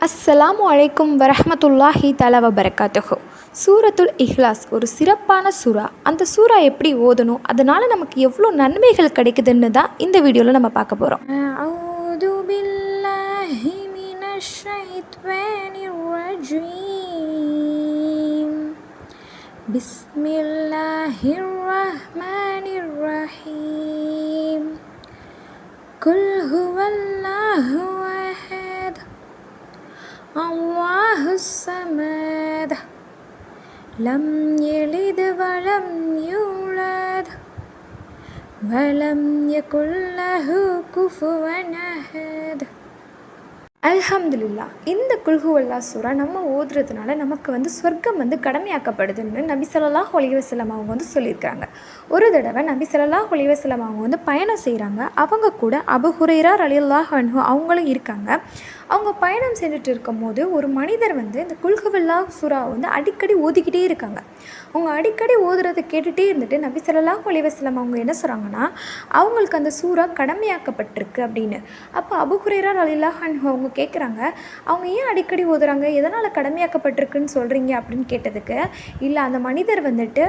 அஸ்ஸலாமு அலைக்கும் வரஹமத்துல்லாஹி தலா வபரகாத்துஹோ. சூரத்துல் இஹ்லாஸ் ஒரு சிறப்பான சூறா. அந்த சூறா எப்படி ஓதணும் அதனால நமக்கு எவ்வளோ நன்மைகள் கிடைக்குதுன்னு தான் இந்த வீடியோவில் நம்ம பார்க்க போகிறோம் பிஸ்மில்லாஹிர் ரஹ்மானிர் ரஹீம் குல் ஹுவல்லாஹு അള്ളാഹുസമദ ലം എളിത് വളം യൂളത് വലം യകുല്ലഹു കുഫുവനഹദ് அல்ஹம்துலில்லா. இந்த குல்ஹுவல்லா சூறா நம்ம ஓதுறதுனால நமக்கு வந்து சொர்க்கம் வந்து கடமையாக்கப்படுதுன்னு நபி சொல்லலா அலைஹி அவங்க வந்து சொல்லியிருக்காங்க. ஒரு தடவை நபி சொல்லலா ஒளிவசலம் அவங்க வந்து பயணம் செய்கிறாங்க அவங்க கூட அபு ஹுரைரா ரலியல்லாஹு அன்ஹு அவங்களும் இருக்காங்க. அவங்க பயணம் செஞ்சுட்டு இருக்கும்போது ஒரு மனிதர் வந்து இந்த குல்ஹுவல்லா சூறா வந்து அடிக்கடி ஓதிக்கிட்டே இருக்காங்க. அவங்க அடிக்கடி ஓதுறதை கேட்டுகிட்டே இருந்துட்டு நபி சொல்லலா அலைஹி அவங்க என்ன சொல்கிறாங்கன்னா அவங்களுக்கு அந்த சூறா கடமையாக்கப்பட்டிருக்கு அப்படின்னு. அப்போ அபு ஹுரைரா ரலியல்லாஹு அவங்க கேட்குறாங்க அவங்க ஏன் அடிக்கடி ஓதுறாங்க எதனால் கடமையாக்கப்பட்டிருக்குன்னு சொல்கிறீங்க அப்படின்னு கேட்டதுக்கு இல்லை அந்த மனிதர் வந்துட்டு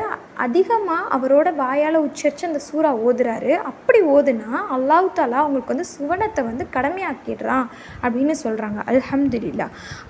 அதிகமாக அவரோட வாயால் உச்சரித்து அந்த சூறா ஓதுறாரு. அப்படி ஓதுனா அல்லாஹ் தாலா அவங்களுக்கு வந்து சுவனத்தை வந்து கடமையாக்கிடுறான் அப்படின்னு சொல்கிறாங்க அல்ஹம்துலில்லா.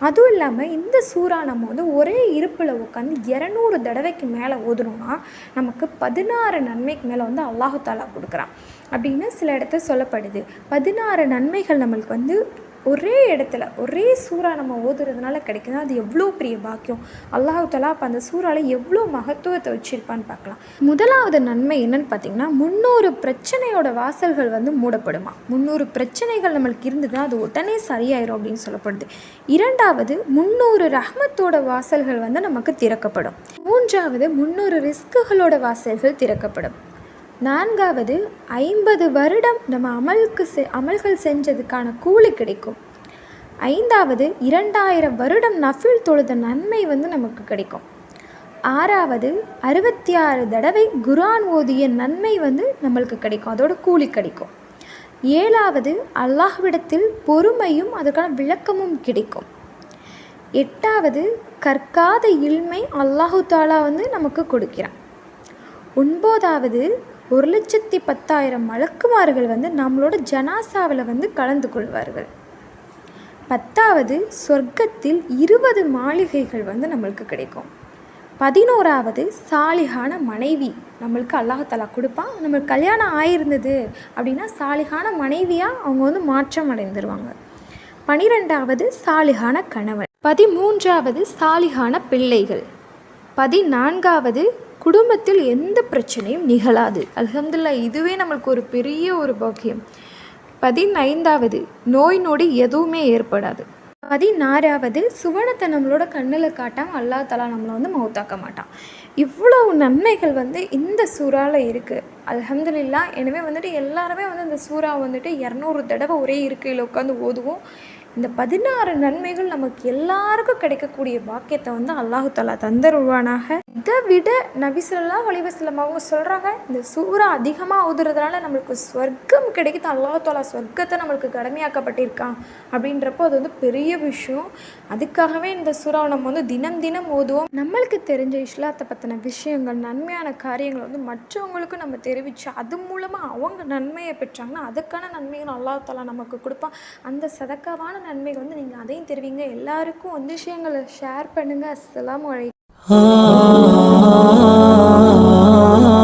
அதுவும் இல்லாமல் இந்த சூறா நம்ம வந்து ஒரே இருப்பில் உட்காந்து இரநூறு தடவைக்கு மேலே ஓதுனோம்னா நமக்கு பதினாறு நன்மைக்கு மேலே வந்து அல்லாஹு தாலா கொடுக்குறான். அப்படின்னு சில இடத்துல சொல்லப்படுது. பதினாறு நன்மைகள் நம்மளுக்கு வந்து ஒரே இடத்துல ஒரே சூறா நம்ம ஓதுறதுனால கிடைக்குதுன்னா அது எவ்வளோ பெரிய பாக்கியம்? அல்லாஹு தலா அப்போ அந்த சூறால எவ்வளோ மகத்துவத்தை வச்சிருப்பான்னு பார்க்கலாம். முதலாவது நன்மை என்னன்னு பார்த்தீங்கன்னா முந்நூறு பிரச்சனையோட வாசல்கள் வந்து மூடப்படுமா? முந்நூறு பிரச்சனைகள் நம்மளுக்கு இருந்ததுன்னா அது உடனே சரியாயிரும் அப்படின்னு சொல்லப்படுது. இரண்டாவது முந்நூறு ரஹ்மத்தோட வாசல்கள் வந்து நமக்கு திறக்கப்படும். மூன்றாவது முந்நூறு ரிஸ்குகளோட வாசல்கள் திறக்கப்படும். நான்காவது ஐம்பது வருடம் நம்ம அமலுக்கு செ அமல்கள் செஞ்சதுக்கான கூலி கிடைக்கும். ஐந்தாவது இரண்டாயிரம் வருடம் நஃபில் தொழுத நன்மை வந்து நமக்கு கிடைக்கும். ஆறாவது அறுபத்தி ஆறு தடவை குரான் ஓதிய நன்மை வந்து நம்மளுக்கு கிடைக்கும். அதோட கூலி கிடைக்கும். ஏழாவது அல்லாஹ்விடத்தில் பொறுமையும் அதற்கான விளக்கமும் கிடைக்கும். எட்டாவது கற்காத இல்மை அல்லாஹு தாலா வந்து நமக்கு கொடுக்கிறான். ஒன்பதாவது ஒரு லட்சத்தி பத்தாயிரம் மலக்குமார்கள் வந்து நம்மளோட ஜனாசாவில் வந்து கலந்து கொள்வார்கள். பத்தாவது சொர்க்கத்தில் இருபது மாளிகைகள் வந்து நம்மளுக்கு கிடைக்கும். பதினோராவது சாலிகான மனைவி நம்மளுக்கு அல்லாஹாலா கொடுப்பான். நம்மளுக்கு கல்யாணம் ஆயிருந்தது அப்படின்னா சாலிகான மனைவியாக அவங்க வந்து மாற்றம் அடைந்துருவாங்க. பனிரெண்டாவது சாலிகான கணவன். பதிமூன்றாவது சாலிகான பிள்ளைகள். பதினான்காவது குடும்பத்தில் எந்த பிரச்சனையும் நிகழாது. அல்ஹம்துல்லா இதுவே நம்மளுக்கு ஒரு பெரிய ஒரு பாக்கியம். பதினைந்தாவது நோய் நொடி எதுவுமே ஏற்படாது. பதினாறாவது சுவனத்தை நம்மளோட கண்ணில் காட்டாமல் அல்லா தலா நம்மளை வந்து மௌத்தாக்க மாட்டான். இவ்வளோ நன்மைகள் வந்து இந்த சூறாவில் இருக்குது அலமதுல்லா எனவே வந்துட்டு எல்லாருமே வந்து இந்த சூறா வந்துட்டு இரநூறு தடவை ஒரே இருக்கையில் உட்காந்து ஓதுவோம். இந்த பதினாறு நன்மைகள் நமக்கு எல்லாருக்கும் கிடைக்கக்கூடிய பாக்கியத்தை வந்து அல்லாஹு தலா தந்தருவானாக இதை விட நபிசுல்லா ஒளிவசலம் அவங்க சொல்கிறாங்க இந்த சூறா அதிகமாக ஓதுறதுனால நம்மளுக்கு ஸ்வர்க்கம் கிடைக்குது. அல்லாஹ் தாலா ஸ்வர்க்கத்தை நம்மளுக்கு கடமையாக்கப்பட்டிருக்கான் அப்படின்றப்போ அது வந்து பெரிய விஷயம். அதுக்காகவே இந்த சூறாவை நம்ம வந்து தினம் தினம் ஓதுவோம் நம்மளுக்கு தெரிஞ்ச இஸ்லாத்தை பற்றின விஷயங்கள் நன்மையான காரியங்களை வந்து மற்றவங்களுக்கும் நம்ம தெரிவித்து அது மூலமாக அவங்க நன்மையை பெற்றாங்கன்னா அதுக்கான நன்மைகள் அல்லாஹ் தாலா நமக்கு கொடுப்பான். அந்த சதக்காவான நன்மைகள் வந்து நீங்கள் அதையும் தெரிவிங்க. எல்லாருக்கும் வந்து விஷயங்களை ஷேர் பண்ணுங்கள் ah, ah, ah, ah